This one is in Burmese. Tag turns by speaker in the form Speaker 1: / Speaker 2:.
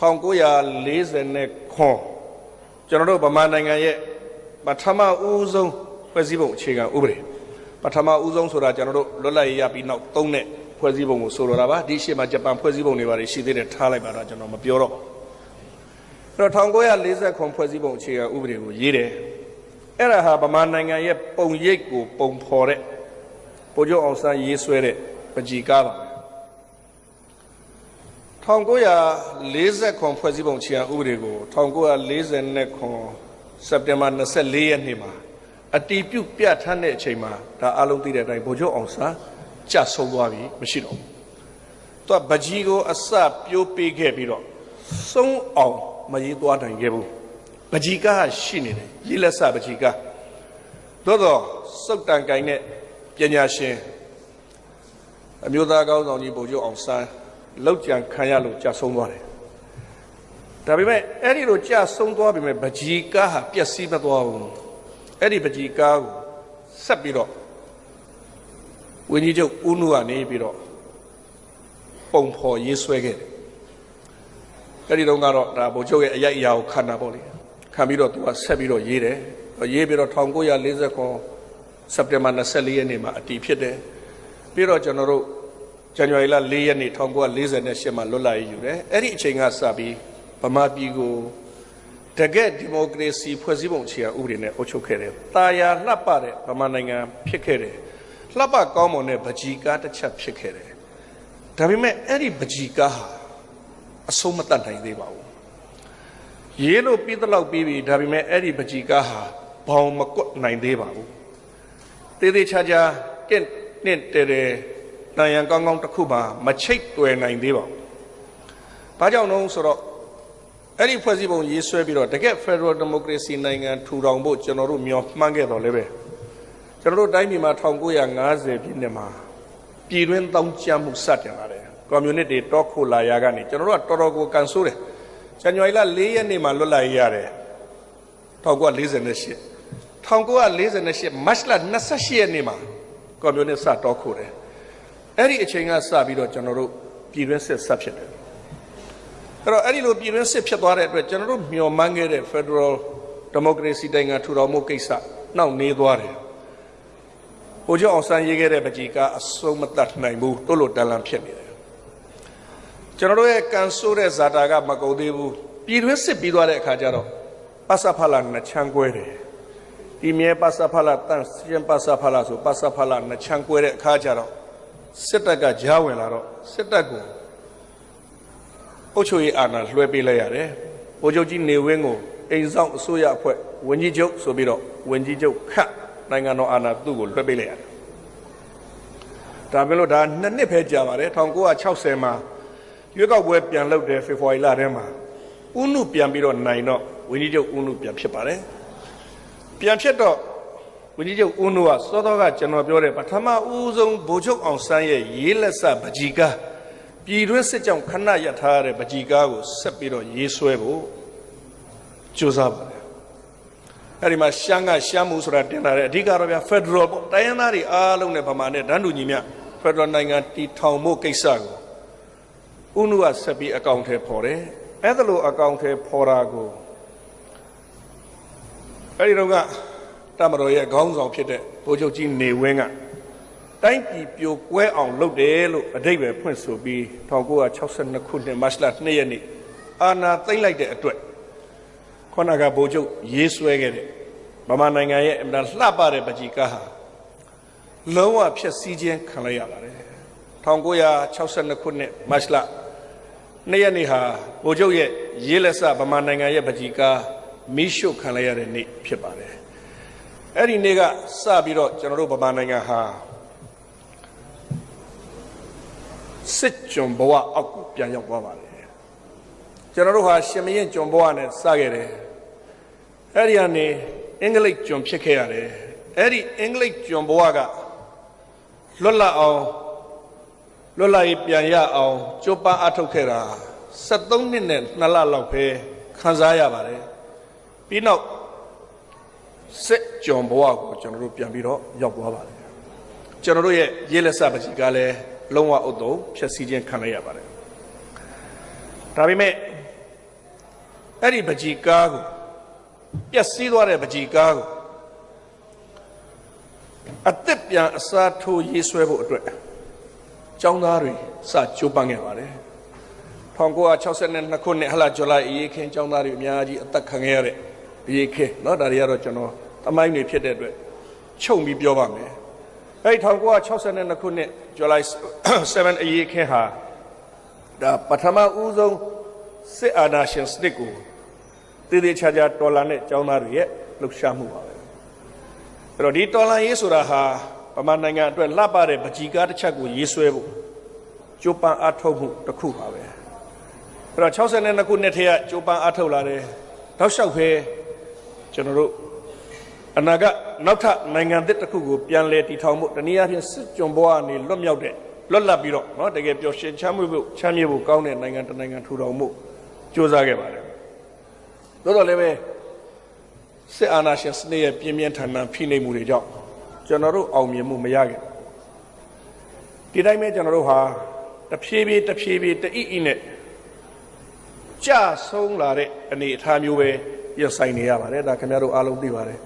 Speaker 1: 1940ခွန်ကျွန်တော်တို့ဗမာနိုင်ငံရဲ့ပထမဦးဆုံးဖွဲ့စည်းပုံအခြေခံဥပဒေပထမဦးဆုံးဆိုတာကျွန်တော်တို့လွတ်လပ်ရေးရပြီးနောက်သုံးတဲ့ဖွဲ့စည်းပုံကိုဆိုလိုတာပါဒီရှေ့မှာဂျပန်ဖွဲ့စည်းပုံတွေပါတယ်ရှိသေးတယ်ထားလိုက်ပါတော့ကျွန်တော်မပြောတော့ပါဘူးအဲ့တော့1940ခွန်ဖွဲ့စည်းပုံအခြေခံဥပဒေကိုရေးတယ်အဲ့ဒါဟာဗမာနိုင်ငံရဲ့ပုံရိပ်ကိုပုံဖော်တဲ့ပိုကျုံအောင်ဆန်းရေးဆွဲတဲ့ပကြီကားပါ 1940ခွန်ဖွဲ့စည်းပုံခြေခံဥပဒေကို1940ခွန်စက်တင်ဘာ24ရက်နေ့မှာအတီးပြုတ်ပြဋ္ဌာန်းတဲ့အချိန်မှာဒါအလုံးသိတဲ့အတိုင်းဗိုလ်ချုပ်အောင်ဆန်းကြဆုံးသွားပြီမရှိတော့ဘူး။သူကဗကြီးကိုအစပြိုးပေးခဲ့ပြီးတော့စုံအောင်မရေးသွားနိုင်ခဲ့ဘူး။ဗကြီးကရှိနေတယ်ရေးလက်စဗကြီးကသို့တော့စုတ်တန်ကိုင်းတဲ့ပညာရှင်အမျိုးသားကောင်းဆောင်ကြီးဗိုလ်ချုပ်အောင်ဆန်း လောက်ကြံခံရလို့ကြာဆုံးသွားတယ်။ဒါပေမဲ့အဲ့ဒီလိုကြာဆုံးသွားပြီမဲ့ဗကြီးကားဟာပျက်စီးမသွားဘူး။အဲ့ဒီဗကြီးကားကိုဆက်ပြီးတော့ဝင်းကြီးချုပ်ဦးနုကနေပြီးတော့ပုံဖော်ရေးဆွဲခဲ့တယ်။အဲ့ဒီတော့ကတော့ဒါဗိုလ်ချုပ်ရဲ့အရိုက်အရာကိုခံတာပေါ့လေ။ခံပြီးတော့သူကဆက်ပြီးတော့ရေးတယ်။ရေးပြီးတော့1940ခုစက်တင်ဘာ24ရက်နေ့မှာအတည်ဖြစ်တယ်။ပြီးတော့ကျွန်တော်တို့ ဇန်နဝါရီလ၄ရက်နေ့1948မှာလွတ်လပ်ရေးယူတယ်အဲ့ဒီအချိန်ကစပြီးဗမာပြည်ကိုတကယ့်ဒီမိုကရေစီဖွဲ့စည်းပုံအခြေခံဥပဒေနဲ့အုပ်ချုပ်ခဲ့တယ်။တာယာလှပတဲ့ဗမာနိုင်ငံဖြစ်ခဲ့တယ်။လှပကောင်းမွန်တဲ့ဗကြီးကားတစ်ချက်ဖြစ်ခဲ့တယ်။ဒါပေမဲ့အဲ့ဒီဗကြီးကားဟာအဆုံးမတတ်နိုင်သေးပါဘူး။ရေးလို့ပြီးတော့လောက်ပြီးပြီဒါပေမဲ့အဲ့ဒီဗကြီးကားဟာဘောင်မကွတ်နိုင်သေးပါဘူး။တေးသေးချာချာတင့်တင့်တဲတဲ တန်ရန်ကောင်းကောင်းတစ်ခုမှမချိတ်တွယ်နိုင်သေးပါဘူး။ဘာကြောင့်လဲဆိုတော့အဲ့ဒီဖွဲ့စည်းပုံရေးဆွဲပြီးတော့တကယ့် Federal Democracy နိုင်ငံထူထောင်ဖို့ကျွန်တော်တို့မျှော်မှန်းခဲ့တော်လည်းပဲကျွန်တော်တို့တိုင်းပြည်မှာ1950ပြည့်နှစ်မှာပြည်တွင်းတောင်းကျမ်းမှုစတင်လာတယ်။ကွန်မြူနစ်တွေတောခိုလာရာကနေကျွန်တော်တို့ကတော်တော်ကိုကန်ဆိုးတယ်။ဇန်နဝါရီလ4ရက်နေ့မှာလွတ်လပ်ရေးရတယ်1948 1948မတ်လ28ရက်နေ့မှာကွန်မြူနစ်စတော့ခိုတယ် အဲ့ဒီအချိန်ကစပြီးတော့ကျွန်တော်တို့ပြည်တွင်းစစ်ဆက်ဖြစ်တယ်အဲ့တော့အဲ့ဒီလိုပြည်တွင်းစစ်ဖြစ်သွားတဲ့အတွက်ကျွန်တော်တို့မျှော်မှန်းခဲ့တဲ့ Federal Democracy နိုင်ငံထူထောင်မှုကိစ္စနှောင့်နှေးသွားတယ်ဟိုကျောင်းအောင်ဆန်းရေးခဲ့တဲ့ပကြီးကအဆုံးမတတ်နိုင်ဘူးတို့လိုတန်လန်ဖြစ်နေတယ်ကျွန်တော်တို့ရဲ့ကန်ဆိုးတဲ့ဇာတာကမကုန်သေးဘူးပြည်တွင်းစစ်ပြီးသွားတဲ့အခါကျတော့ပစဖလာနှစ်ချမ်းကွဲတယ်ဒီမြဲပါစဖလာတန်စင်ပါစဖလာဆိုပါစဖလာနှစ်ချမ်းကွဲတဲ့အခါကျတော့ စစ်တပ်ကကြားဝင်လာတော့စစ်တပ်ကိုအုပ်ချုပ်ရေးအာဏာလွှဲပေးလိုက်ရတယ်။ဗိုလ်ချုပ်ကြီးနေဝင်းကိုအိမ်ဆောင်အစိုးရအဖွဲ့ဝန်ကြီးချုပ်ဆိုပြီးတော့ဝန်ကြီးချုပ်ခတ်နိုင်ငံတော်အာဏာသူ့ကိုလွှဲပေးလိုက်ရတယ်။ဒါပဲလို့ဒါနှစ်နှစ်ပဲကြာပါတယ်1960မှာရွေးကောက်ပွဲပြန်လုပ်တယ်ဖေဖော်ဝါရီလထဲမှာဥနုပြန်ပြီးတော့နိုင်တော့ဝန်ကြီးချုပ်ဥနုပြန်ဖြစ်ပါတယ်။ပြန်ဖြစ်တော့ ဝန်ကြီးချုပ်ဦးနုကစောစောကကျွန်တော်ပြောတဲ့ပထမဦးဆုံးဗိုလ်ချုပ်အောင်ဆန်းရဲ့ရေးလက်စပကြီကားပြည်တွင်းစစ်ကြောင့်ခဏရထားရတဲ့ပကြီကားကိုဆက်ပြီးတော့ရေးဆွဲဖို့ကြိုးစားပါတယ်အဲ့ဒီမှာရှမ်းကရှမ်းမှုဆိုတာတင်လာတဲ့အဓိကတော့ဗျာဖက်ဒရယ်ပေါ့တိုင်းရင်းသားတွေအားလုံးနဲ့ဗမာနဲ့တန်းတူညီမျှဖက်ဒရယ်နိုင်ငံတည်ထောင်ဖို့ကိစ္စကိုဦးနုကဆက်ပြီးအကောင့်ထဲပေါ်တယ်အဲ့ဒါလိုအကောင့်ထဲပေါ်တာကိုအဲ့ဒီတော့က တမတော်ရဲ့ခေါင်းဆောင်ဖြစ်တဲ့ဗိုလ်ချုပ်ကြီးနေဝင်းကတိုင်းပြည်ပြိုကွဲအောင်လုပ်တယ်လို့အဓိပ္ပာယ်ဖွင့်ဆိုပြီး1962ခုနှစ်မတ်လ2ရက်နေ့အာဏာသိမ်းလိုက်တဲ့အတွက်ခုနကဗိုလ်ချုပ်ရေးဆွဲခဲ့တဲ့ဗမာနိုင်ငံရဲ့အမှန်လှပတဲ့ပကြီကားဟာလုံးဝဖြစ်စည်းခြင်းခံလိုက်ရပါတယ်1962ခုနှစ်မတ်လ2ရက်နေ့ဟာဗိုလ်ချုပ်ရဲ့ရေးလက်စဗမာနိုင်ငံရဲ့ပကြီကားမီးရှို့ခံလိုက်ရတဲ့နေ့ဖြစ်ပါတယ် အဲ့ဒီနေ့ကစပြီးတော့ကျွန်တော်တို့ဗမာနိုင်ငံဟာစစ်ကြုံဘဝအောက်ကိုပြန်ရောက်သွားပါတယ်ကျွန်တော်တို့ဟာရှင်မရင်ကြုံဘဝနဲ့စခဲ့တယ်အဲ့ဒီကနေအင်္ဂလိပ်ကြုံဖြစ်ခဲ့ရတယ်အဲ့ဒီအင်္ဂလိပ်ကြုံဘဝကလွတ်လပ်အောင်လွတ်လပ်ရေးပြန်ရအောင်ကြိုးပမ်းအထောက်ခဲ့တာ73နှစ်နဲ့2လလောက်ပဲခံစားရပါတယ်ပြီးနောက် စစ်ကြုံဘဝကိုကျွန်တော်တို့ပြန်ပြီးတော့ရောက်သွားပါတယ်ကျွန်တော်တို့ရဲ့ရေးလက်စပကြီးကလည်းလုံးဝဥတုံဖြည့်ဆည်းခြင်းခံလိုက်ရပါတယ်ဒါပေမဲ့အဲ့ဒီပကြီးကားကိုပျက်စီးသွားတဲ့ပကြီးကားကိုအသက်ပြန်အစားထိုးရေးဆွဲဖို့အတွက်ចောင်းသားတွေစကြိုးပမ်းခဲ့ပါတယ်1962ခုနှစ်ဟလာဇူလိုင်အရေးခင်းចောင်းသားတွေအများကြီးအသက်ခံခဲ့ရတဲ့ အရေးခင်းเนาะဒါတွေကတော့ကျွန်တော်တမိုင်းတွေဖြစ်တဲ့အတွက်ချုပ်ပြီးပြောပါမယ်အဲ့ဒီ1962ခုနှစ်ဇူလိုင်7အရေးခင်းဟာဒါပထမဦးဆုံးစစ်အာဏာရှင်စနစ်ကိုတည်တည်ချာချာတော်လာတဲ့ចောင်းသားတွေရဲ့လှုပ်ရှားမှုပါပဲအဲ့တော့ဒီတော်လာရေးဆိုတာဟာဗမာနိုင်ငံအတွက်လှပတဲ့ပကြီကားတစ်ချက်ကိုရေးဆွဲဖို့ကြိုးပမ်းအားထုတ်မှုတစ်ခုပါပဲအဲ့တော့62ခုနှစ်ထဲကကြိုးပမ်းအားထုတ်လာတယ်နောက်လျှောက်ပဲ ကျွန်တော်တို့အနာဂတ်နောက်ထပ်နိုင်ငံသစ်တစ်ခုကိုပြန်လည်တည်ထောင်ဖို့တနည်းအားဖြင့်စစ်ကြုံဘဝကနေလွတ်မြောက်တဲ့လွတ်လပ်ပြီးတော့เนาะတကယ်ပျော်ရွှင်ချမ်းမြေ့ဖို့ချမ်းမြေ့ဖို့ကောင်းတဲ့နိုင်ငံတစ်နိုင်ငံထူထောင်မှုကြိုးစားခဲ့ပါတယ်သို့တော်လည်းပဲစစ်အာဏာရှင်စနစ်ရဲ့ပြင်းပြင်းထန်ထန်ဖိနှိပ်မှုတွေကြောင့်ကျွန်တော်တို့အောင်မြင်မှုမရခဲ့ဘူးဒီတိုင်းပဲကျွန်တော်တို့ဟာတဖြည်းဖြည်းတဖြည်းဖြည်းတအိအိနဲ့ကြဆုံးလာတဲ့အနေအထားမျိုးပဲ ရဆိုင်နေရပါတယ်ဒါခင်ဗျားတို့အားလုံးသိပါတယ်